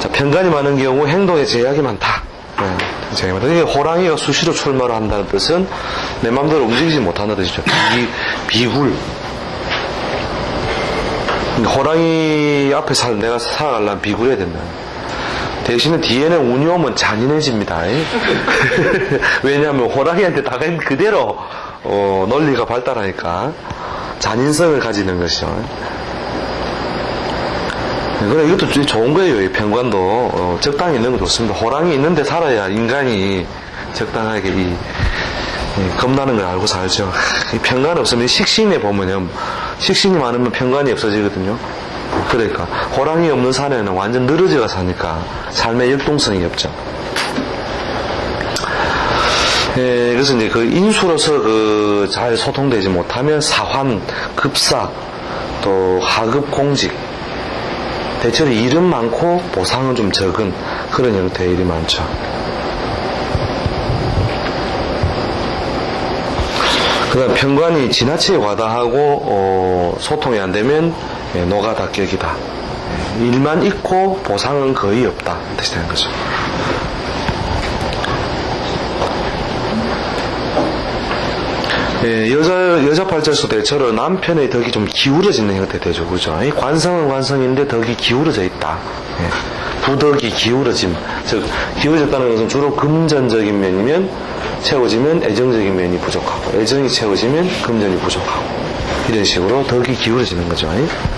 자, 편간이 많은 경우 행동에 제약이 많다. 네, 제약이 많다. 이게 호랑이가 수시로 출마를 한다는 뜻은 내 마음대로 움직이지 못한다는 뜻이죠. 비, 비굴. 그러니까 호랑이 앞에 살, 내가 살아가려면 비굴해야 된다. 대신에 뒤에는 운이 오면 잔인해집니다. 왜냐하면 호랑이한테 다가인 그대로 어, 논리가 발달하니까 잔인성을 가지는 것이죠. 네, 그래 이것도 좀 좋은 거예요. 이 편관도 어, 적당히 있는 거 좋습니다. 호랑이 있는데 살아야 인간이 적당하게 이, 이 겁나는 걸 알고 살죠. 하, 이 편관 없으면 식신에 보면요, 식신이 많으면 편관이 없어지거든요. 그러니까 호랑이 없는 산에는 완전 늘어져가 사니까 삶의 역동성이 없죠. 예, 그래서 이제 그 인수로서 그 잘 소통되지 못하면 사환, 급사, 또 하급 공직, 대체로 일은 많고 보상은 좀 적은 그런 형태의 일이 많죠. 그 다음 편관이 지나치게 과다하고 어, 소통이 안 되면 예, 노가다 격이다. 예, 일만 있고 보상은 거의 없다. 뜻이 되는 거죠. 예, 여자, 여자 팔절수 대체로 남편의 덕이 좀 기울어지는 형태 되죠. 그죠? 이 관성은 관성인데 덕이 기울어져 있다. 예, 부덕이 기울어짐. 즉, 기울어졌다는 것은 주로 금전적인 면이면 채워지면 애정적인 면이 부족하고, 애정이 채워지면 금전이 부족하고, 이런 식으로 덕이 기울어지는 거죠. 예?